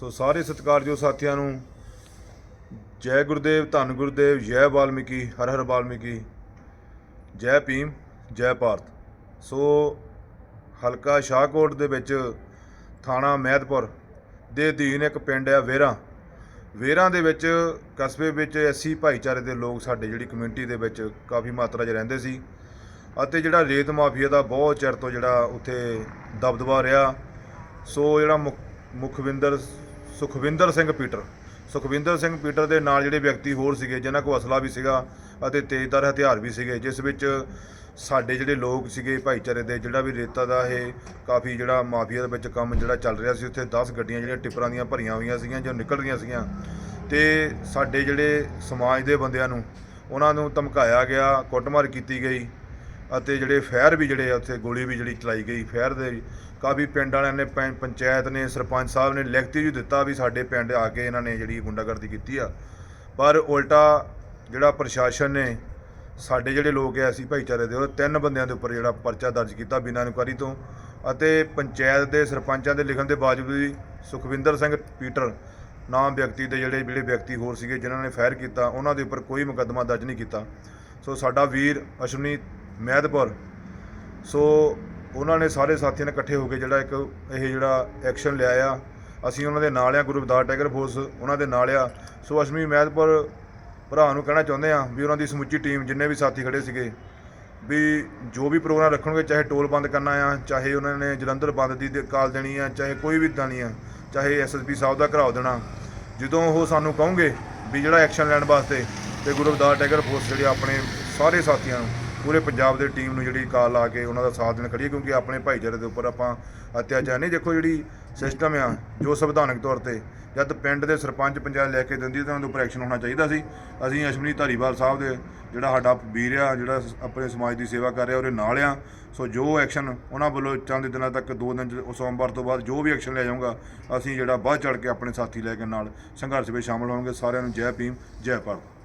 ਸੋ ਸਾਰੇ ਸਤਿਕਾਰਯੋਗ ਸਾਥੀਆਂ ਨੂੰ। ਜੈ ਗੁਰਦੇਵ, ਧੰਨ ਗੁਰਦੇਵ, ਜੈ ਵਾਲਮੀਕੀ, ਹਰ ਹਰ ਵਾਲਮੀਕੀ। ਜੈ ਭੀਮ, ਜੈ ਭਾਰਤ। ਸੋ ਹਲਕਾ ਸ਼ਾਹਕੋਟ ਦੇ ਵਿੱਚ ਥਾਣਾ ਮਹਿਦਪੁਰ ਦੇ ਅਧੀਨ ਇੱਕ ਪਿੰਡ ਹੈ ਵੇਰਾ ਵੇਰਾਂ ਦੇ ਵਿੱਚ ਕਸਬੇ ਵਿੱਚ ਐਸੀ ਭਾਈਚਾਰੇ ਦੇ ਲੋਕ ਸਾਡੇ ਜਿਹੜੀ ਕਮਿਊਨਿਟੀ ਦੇ ਵਿੱਚ ਕਾਫੀ ਮਾਤਰਾ 'ਚ ਰਹਿੰਦੇ ਸੀ ਅਤੇ ਜਿਹੜਾ ਰੇਤ ਮਾਫੀਆ ਦਾ ਬਹੁਤ ਚਿਰ ਤੋਂ ਜਿਹੜਾ ਉੱਥੇ ਦਬਦਬਾ ਰਿਹਾ। ਸੋ ਜਿਹੜਾ ਮੁਖ- ਮੁਖਵਿੰਦਰ ਸੁਖਵਿੰਦਰ ਸਿੰਘ ਪੀਟਰ। ਸੁਖਵਿੰਦਰ ਸਿੰਘ ਪੀਟਰ ਦੇ ਨਾਲ ਜਿਹੜੇ ਵਿਅਕਤੀ ਹੋਰ ਸੀਗੇ, ਜਿਨ੍ਹਾਂ ਕੋਲ ਅਸਲਾ ਵੀ ਸੀਗਾ ਅਤੇ ਤੇਜ਼ਧਾਰ ਹਥਿਆਰ ਵੀ ਸੀਗੇ, ਜਿਸ ਵਿੱਚ ਸਾਡੇ ਜਿਹੜੇ ਲੋਕ ਸੀਗੇ ਭਾਈਚਾਰੇ ਦੇ, ਜਿਹੜਾ ਵੀ ਰੇਤਾ ਦਾ ਇਹ ਕਾਫੀ ਜਿਹੜਾ ਮਾਫੀਆ ਦੇ ਵਿੱਚ ਕੰਮ ਜਿਹੜਾ ਚੱਲ ਰਿਹਾ ਸੀ, ਉੱਥੇ 10 ਗੱਡੀਆਂ ਜਿਹੜੀਆਂ ਟਿੱਪਰਾਂ ਦੀਆਂ ਭਰੀਆਂ ਹੋਈਆਂ ਸੀਗੀਆਂ, ਜੋ ਨਿਕਲ ਰਹੀਆਂ ਸੀਗੀਆਂ। ਤੇ ਸਾਡੇ ਜਿਹੜੇ ਸਮਾਜ ਦੇ ਬੰਦਿਆਂ ਨੂੰ, ਉਹਨਾਂ ਨੂੰ ਧਮਕਾਇਆ ਗਿਆ, ਕੁੱਟਮਾਰ ਕੀਤੀ ਗਈ। ਅਤੇ ਜਿਹੜੇ ਫਾਇਰ ਵੀ ਜਿਹੜੇ ਆ, ਉੱਥੇ ਗੋਲੀ ਵੀ ਜਿਹੜੀ ਚਲਾਈ ਗਈ, ਫਾਇਰ ਦੇ ਕਾਫੀ ਪਿੰਡ ਵਾਲਿਆਂ ਨੇ, ਪੰ- ਪੰਚਾਇਤ ਨੇ, ਸਰਪੰਚ ਸਾਹਿਬ ਨੇ ਲਿਖਤੀ ਵੀ ਦਿੱਤਾ ਵੀ ਸਾਡੇ ਪਿੰਡ ਆ ਕੇ ਇਹਨਾਂ ਨੇ ਜਿਹੜੀ ਗੁੰਡਾਗਰਦੀ ਕੀਤੀ ਆ। ਪਰ ਉਲਟਾ ਜਿਹੜਾ ਪ੍ਰਸ਼ਾਸਨ ਨੇ, ਸਾਡੇ ਜਿਹੜੇ ਲੋਕ ਐ ਅਸੀਂ ਭਾਈਚਾਰੇ ਦੇ ਉਹ ਤਿੰਨ ਬੰਦਿਆਂ ਦੇ ਉੱਪਰ ਜਿਹੜਾ ਪਰਚਾ ਦਰਜ ਕੀਤਾ ਬਿਨਾਂ ਇਨਕੁਆਰੀ ਤੋਂ ਅਤੇ ਪੰਚਾਇਤ ਦੇ ਸਰਪੰਚਾਂ ਦੇ ਲਿਖਣ ਦੇ ਬਾਵਜੂਦ ਵੀ ਸੁਖਵਿੰਦਰ ਸਿੰਘ ਪੀਟਰ ਨਾਮ ਵਿਅਕਤੀ ਦੇ ਜਿਹੜੇ ਜਿਹੜੇ ਵਿਅਕਤੀ ਹੋਰ ਸੀਗੇ ਜਿਨ੍ਹਾਂ ਨੇ ਫਾਇਰ ਕੀਤਾ, ਉਹਨਾਂ ਦੇ ਉੱਪਰ ਕੋਈ ਮੁਕੱਦਮਾ ਦਰਜ ਨਹੀਂ ਕੀਤਾ। ਸੋ ਸਾਡਾ ਵੀਰ ਅਸ਼ਵਨੀ ਮਹਿਦਪੁਰ ਸੋ ਉਹਨਾਂ ਨੇ ਸਾਰੇ ਸਾਥੀਆਂ ਨੇ ਇਕੱਠੇ ਹੋ ਕੇ ਜਿਹੜਾ ਇੱਕ ਇਹ ਜਿਹੜਾ ਐਕਸ਼ਨ ਲਿਆ ਆ। ਅਸੀਂ ਉਹਨਾਂ ਦੇ ਨਾਲ ਆ, ਗੁਰੂ ਰਵਿਦਾਸ ਟਾਈਗਰ ਫੋਰਸ ਉਹਨਾਂ ਦੇ ਨਾਲ ਆ। ਸੋ ਅਸ਼ਮੀ ਮਹਿਦਪੁਰ ਭਰਾ ਨੂੰ ਕਹਿਣਾ ਚਾਹੁੰਦੇ ਆ ਵੀ ਉਹਨਾਂ ਦੀ ਸਮੁੱਚੀ ਟੀਮ ਜਿੰਨੇ ਵੀ ਸਾਥੀ ਖੜੇ ਸੀਗੇ, ਵੀ ਜੋ ਵੀ ਪ੍ਰੋਗਰਾਮ ਰੱਖਣਗੇ, ਚਾਹੇ ਟੋਲ ਬੰਦ ਕਰਨਾ ਆ, ਚਾਹੇ ਉਹਨਾਂ ਨੇ ਜਲੰਧਰ ਬੰਦ ਦੀ ਕਾਲ ਦੇਣੀ ਆ, ਚਾਹੇ ਕੋਈ ਵੀ ਦੇਣੀ ਆ, ਚਾਹੇ ਐਸਐਸਪੀ ਸਾਹਿਬ ਦਾ ਘਰਾਓ ਦੇਣਾ, ਜਦੋਂ ਉਹ ਸਾਨੂੰ ਕਹੋਗੇ ਵੀ ਜਿਹੜਾ ਐਕਸ਼ਨ ਲੈਣ ਵਾਸਤੇ ਤੇ ਗੁਰੂ ਰਵਿਦਾਸ ਟਾਈਗਰ ਫੋਰਸ ਜਿਹੜੇ ਆਪਣੇ ਸਾਰੇ ਸਾਥੀਆਂ ਨੂੰ ਪੂਰੇ ਪੰਜਾਬ ਦੇ ਟੀਮ ਨੂੰ ਜਿਹੜੀ ਕਾਲ ਲਾ ਕੇ ਉਹਨਾਂ ਦਾ ਸਾਥ ਦੇਣ ਖੜੀ ਕਿਉਂਕਿ ਆਪਣੇ ਭਾਈਚਾਰੇ ਦੇ ਉੱਪਰ ਆਪਾਂ ਅਤਿਆਚਾਰ ਨਹੀਂ, ਦੇਖੋ ਜਿਹੜੀ ਸਿਸਟਮ ਆ, ਜੋ ਸੰਵਿਧਾਨਕ ਤੌਰ ਤੇ ਜਦ ਪਿੰਡ ਦੇ ਸਰਪੰਚ ਪੰਚਾਇਤ ਲੈ ਕੇ ਦਿੰਦੀ ਤਾਂ ਉਹਨਾਂ ਦੇ ਉੱਪਰ ਐਕਸ਼ਨ ਹੋਣਾ ਚਾਹੀਦਾ ਸੀ। ਅਸੀਂ ਅਸ਼ਮਨੀ ਧਾਰੀਵਾਲ ਸਾਹਿਬ ਦੇ ਜਿਹੜਾ ਸਾਡਾ ਵੀਰ ਆ, ਜਿਹੜਾ ਸ- ਆਪਣੇ ਸਮਾਜ ਦੀ ਸੇਵਾ ਕਰ ਰਿਹਾ, ਉਹਦੇ ਨਾਲ ਆ। ਸੋ ਜੋ ਐਕਸ਼ਨ ਉਹਨਾਂ ਵੱਲੋਂ ਚੰਦ ਦਿਨਾਂ ਤੱਕ, ਦੋ ਦਿਨ 'ਚ- ਸੋਮਵਾਰ ਤੋਂ ਬਾਅਦ ਜੋ ਵੀ ਐਕਸ਼ਨ ਲਿਆ ਜਾਊਗਾ, ਅਸੀਂ ਜਿਹੜਾ ਵੱਧ ਚੜ ਕੇ ਆਪਣੇ ਸਾਥੀ ਲੈ ਕੇ ਨਾਲ ਸੰਘਰਸ਼ ਵਿੱਚ ਸ਼ਾਮਲ ਹੋਵਾਂਗੇ ਸਾਰਿਆਂ ਨੂੰ ਜੈ ਭੀਮ, ਜੈ ਭਾਰਤ।